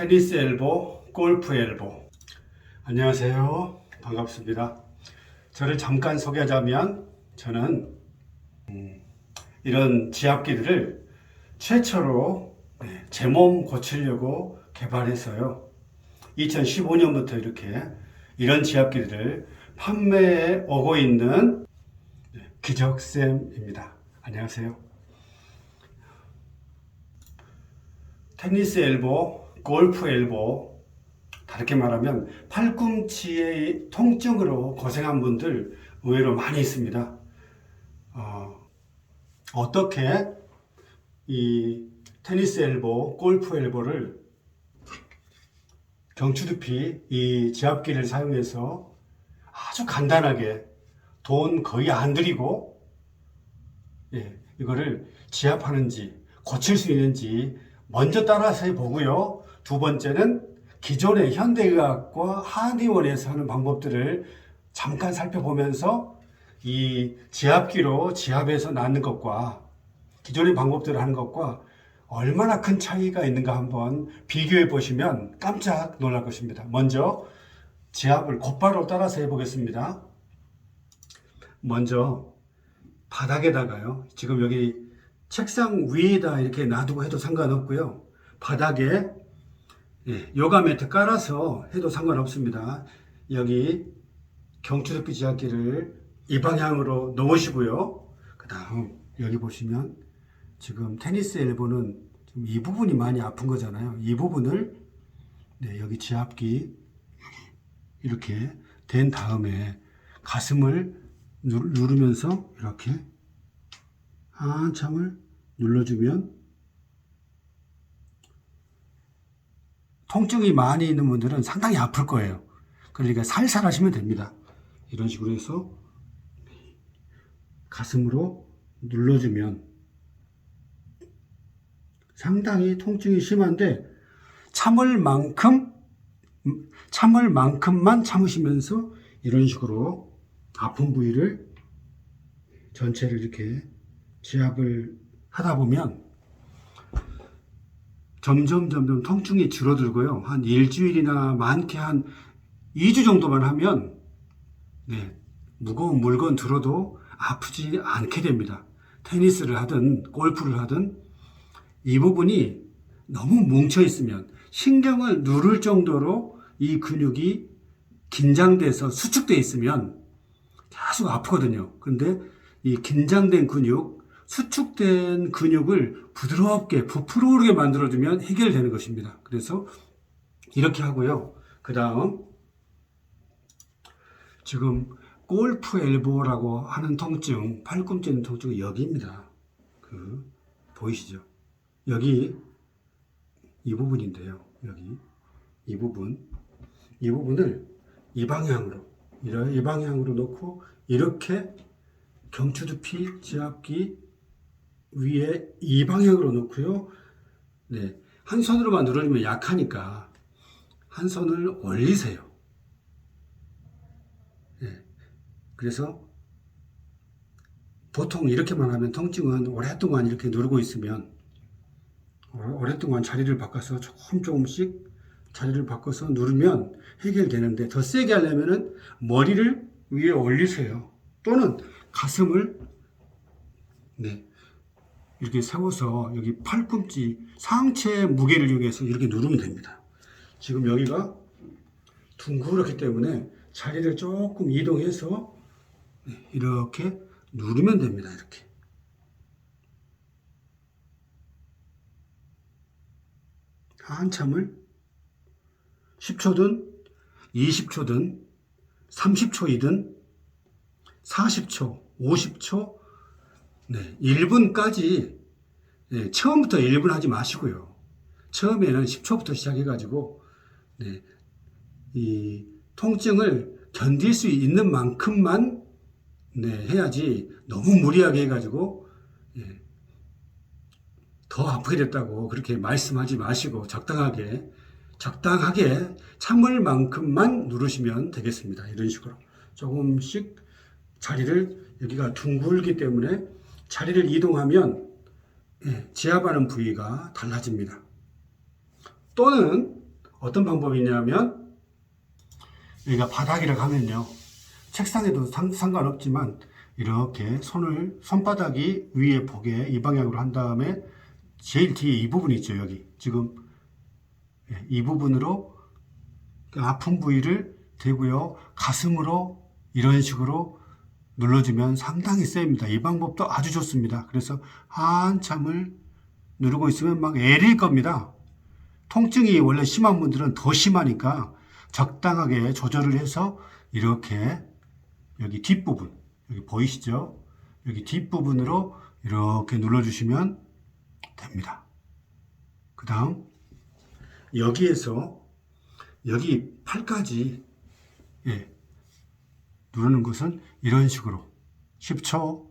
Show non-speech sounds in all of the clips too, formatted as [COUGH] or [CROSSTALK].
테니스 엘보, 골프 엘보. 안녕하세요. 반갑습니다. 저를 잠깐 소개하자면 저는 음, 이런 지압기를 최초로 네, 제몸 고치려고 개발했어요. 2015년부터 이렇게 이런 지압기를 판매해 오고 있는 네, 기적쌤입니다. 안녕하세요. 테니스 엘보, 골프 엘보, 다르게 말하면 팔꿈치의 통증으로 고생한 분들 의외로 많이 있습니다. 어, 어떻게 이 테니스 엘보, 골프 엘보를 경추두피 이 지압기를 사용해서 아주 간단하게 돈 거의 안 들이고 예, 이거를 지압하는지 고칠 수 있는지 먼저 따라서 해보고요. 두 번째는 기존의 현대의학과 한의원에서 하는 방법들을 잠깐 살펴보면서 이 지압기로 지압해서 낫는 것과 기존의 방법들을 하는 것과 얼마나 큰 차이가 있는가 한번 비교해 보시면 깜짝 놀랄 것입니다. 먼저 지압을 곧바로 따라서 해보겠습니다. 먼저 바닥에다가요. 지금 여기 책상 위에다 이렇게 놔두고 해도 상관없고요. 바닥에 예, 요가 매트 깔아서 해도 상관없습니다. 여기 경추두피 지압기를 이 방향으로 놓으시고요. 그 다음 여기 보시면 지금 테니스 엘보는 이 부분이 많이 아픈 거잖아요. 이 부분을 네, 여기 지압기 이렇게 된 다음에 가슴을 누- 누르면서 이렇게 한참을 눌러주면 통증이 많이 있는 분들은 상당히 아플 거예요. 그러니까 살살 하시면 됩니다. 이런 식으로 해서 가슴으로 눌러주면 상당히 통증이 심한데 참을 만큼 참을 만큼만 참으시면서 이런 식으로 아픈 부위를 전체를 이렇게 지압을 하다 보면 점점 점점 통증이 줄어들고요. 한 일주일이나 많게 한 2주 정도만 하면 네, 무거운 물건 들어도 아프지 않게 됩니다. 테니스를 하든 골프를 하든 이 부분이 너무 뭉쳐 있으면 신경을 누를 정도로 이 근육이 긴장돼서 수축돼 있으면 계속 아프거든요. 근데 이 긴장된 근육, 수축된 근육을 부드럽게 부풀어 오르게 만들어주면 해결되는 것입니다. 그래서 이렇게 하고요. 그 다음 지금 골프 엘보라고 하는 통증, 팔꿈치 통증은 여기입니다. 그 보이시죠? 여기 이 부분인데요. 여기 이 부분, 이 부분을 이 방향으로 이 방향으로 놓고 이렇게 경추 두피 지압기 위에 이 방향으로 놓고요. 네, 한 손으로만 누르면 약하니까 한 손을 올리세요. 네, 그래서 보통 이렇게만 하면 통증은 오랫동안 이렇게 누르고 있으면 오랫동안 자리를 바꿔서 조금 조금씩 자리를 바꿔서 누르면 해결되는데 더 세게 하려면은 머리를 위에 올리세요. 또는 가슴을 네 이렇게 세워서 여기 팔꿈치 상체 무게를 이용해서 이렇게 누르면 됩니다. 지금 여기가 둥그렇기 때문에 자리를 조금 이동해서 네, 이렇게 누르면 됩니다. 이렇게. 한참을 10초든 20초든 30초이든 40초, 50초, 네, 1분까지 네, 처음부터 1분 하지 마시고요. 처음에는 10초부터 시작해가지고 네, 이 통증을 견딜 수 있는 만큼만 네, 해야지 너무 무리하게 해가지고 예, 더 아프게 됐다고 그렇게 말씀하지 마시고 적당하게 적당하게 참을 만큼만 누르시면 되겠습니다. 이런 식으로 조금씩 자리를 여기가 둥글기 때문에 자리를 이동하면 예, 지압하는 부위가 달라집니다. 또는 어떤 방법이냐면 여기가 바닥이라고 하면요. 책상에도 상, 상관없지만 이렇게 손을 손바닥이 위에 보게 이 방향으로 한 다음에 제일 뒤에 이 부분 있죠 여기 지금 예, 이 부분으로 그 아픈 부위를 대고요 가슴으로 이런 식으로 눌러주면 상당히 셉니다. 이 방법도 아주 좋습니다. 그래서 한참을 누르고 있으면 막 애릴 겁니다. 통증이 원래 심한 분들은 더 심하니까 적당하게 조절을 해서 이렇게 여기 뒷부분, 여기 보이시죠? 여기 뒷부분으로 이렇게 눌러주시면 됩니다. 그 다음, 여기에서 여기 팔까지, 예, 누르는 것은 이런 식으로. 10초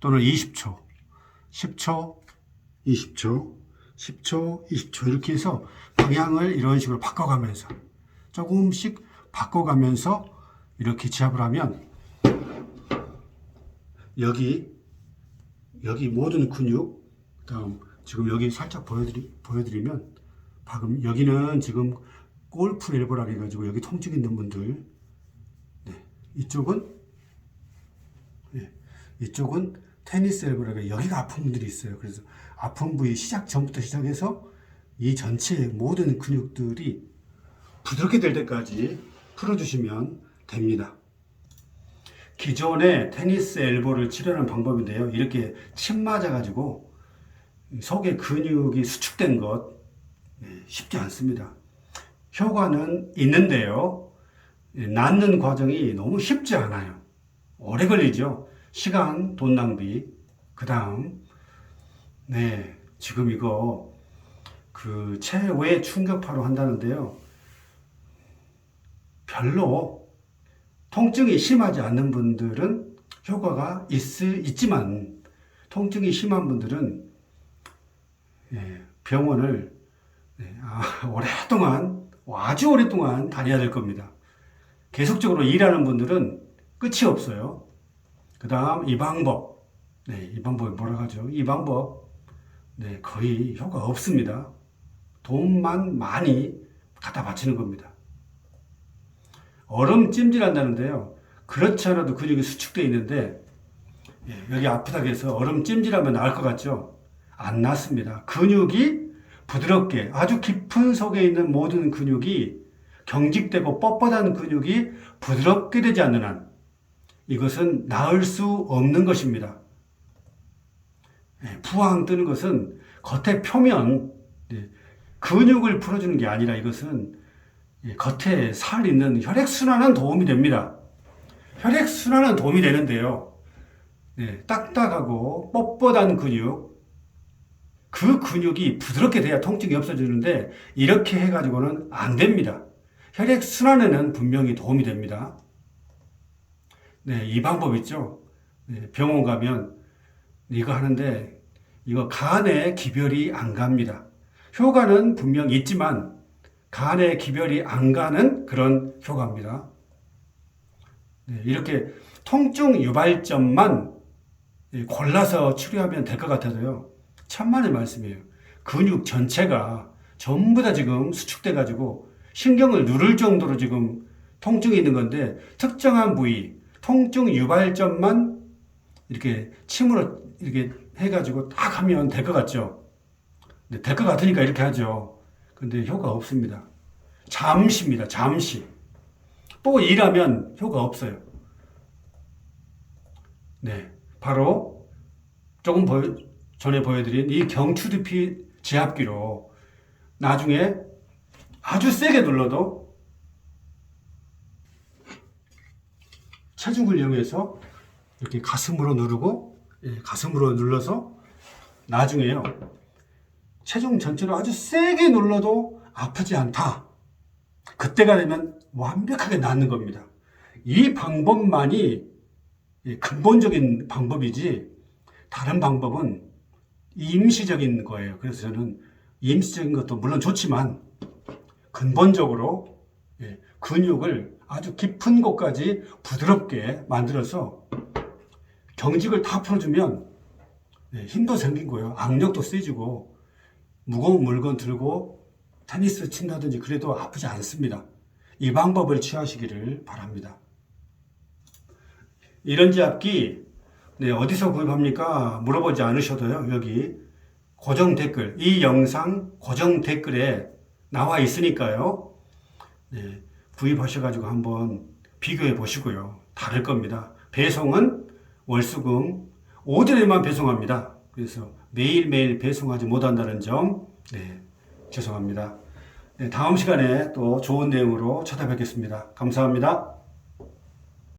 또는 20초, 10초, 20초, 10초, 20초. 이렇게 해서 방향을 이런 식으로 바꿔가면서 조금씩 바꿔가면서 이렇게 지압을 하면 여기 여기 모든 근육 다음 지금 여기 살짝 보여드리, 보여드리면 방금 여기는 지금 골프 엘보라 해가지고 여기 통증 있는 분들 네, 이쪽은 네, 이쪽은 테니스 엘보라가 여기가 아픈 분들이 있어요. 그래서 아픈 부위 시작 전부터 시작해서 이 전체 모든 근육들이 부드럽게 될 때까지 풀어주시면 됩니다. 기존의 테니스 엘보를 치료하는 방법인데요. 이렇게 침 맞아가지고 속의 근육이 수축된 것 네, 쉽지 않습니다. 효과는 있는데요. 예, 낫는 과정이 너무 쉽지 않아요. 오래 걸리죠. 시간, 돈 낭비. 그 다음, 네, 지금 이거 그 체외 충격파로 한다는데요. 별로 통증이 심하지 않는 분들은 효과가 있, 있지만 통증이 심한 분들은 예, 병원을 네, 아, [LAUGHS] 오랫동안 아주 오랫동안 다녀야 될 겁니다. 계속적으로 일하는 분들은 끝이 없어요. 그 다음 이 방법 네, 이 방법이 뭐라고 하죠? 이 방법 네, 거의 효과 없습니다. 돈만 많이 갖다 바치는 겁니다. 얼음 찜질한다는데요. 그렇지 않아도 근육이 수축되어 있는데 예, 여기 아프다고 해서 얼음 찜질하면 나을 것 같죠? 안 낫습니다. 근육이 부드럽게 아주 깊은 속에 있는 모든 근육이 경직되고 뻣뻣한 근육이 부드럽게 되지 않는 한 이것은 나을 수 없는 것입니다. 예, 부항 뜨는 것은 겉의 표면 예, 근육을 풀어주는 게 아니라 이것은 예, 겉에 살 있는 혈액순환은 도움이 됩니다. 혈액순환은 도움이 되는데요. 네, 딱딱하고 뻣뻣한 근육, 그 근육이 부드럽게 돼야 통증이 없어지는데 이렇게 해가지고는 안 됩니다. 혈액 순환에는 분명히 도움이 됩니다. 네, 이 방법 있죠. 네, 병원 가면 이거 하는데 이거 간에 기별이 안 갑니다. 효과는 분명 있지만 간에 기별이 안 가는 그런 효과입니다. 네, 이렇게 통증 유발점만 골라서 치료하면 될 것 같아서요. 천만의 말씀이에요. 근육 전체가 전부 다 지금 수축돼 가지고 신경을 누를 정도로 지금 통증이 있는 건데 특정한 부위 통증 유발점만 이렇게 침으로 이렇게 해가지고 딱 하면 될 것 같죠. 될것 같으니까 이렇게 하죠. 근데 효과 없습니다. 잠시입니다. 잠시. 또 일하면 효과 없어요. 네. 바로 조금 전에 보여드린 이 경추두피 지압기로 나중에 아주 세게 눌러도 체중을 이용해서 이렇게 가슴으로 누르고 예, 가슴으로 눌러서 나중에요. 체중 전체로 아주 세게 눌러도 아프지 않다. 그때가 되면 완벽하게 낫는 겁니다. 이 방법만이 근본적인 방법이지 다른 방법은 임시적인 거예요. 그래서 저는 임시적인 것도 물론 좋지만 근본적으로 예, 근육을 아주 깊은 곳까지 부드럽게 만들어서 경직을 다 풀어주면 예, 힘도 생긴 거예요. 악력도 세지고 무거운 물건 들고 테니스 친다든지 그래도 아프지 않습니다. 이 방법을 취하시기를 바랍니다. 이런 지압기 네, 어디서 구입합니까? 물어보지 않으셔도요. 여기 고정 댓글, 이 영상 고정 댓글에 나와 있으니까요. 네, 구입하셔가지고 한번 비교해 보시고요. 다를 겁니다. 배송은 월수금 5일에만 배송합니다. 그래서 매일매일 배송하지 못한다는 점, 네, 죄송합니다. 네, 다음 시간에 또 좋은 내용으로 찾아뵙겠습니다. 감사합니다.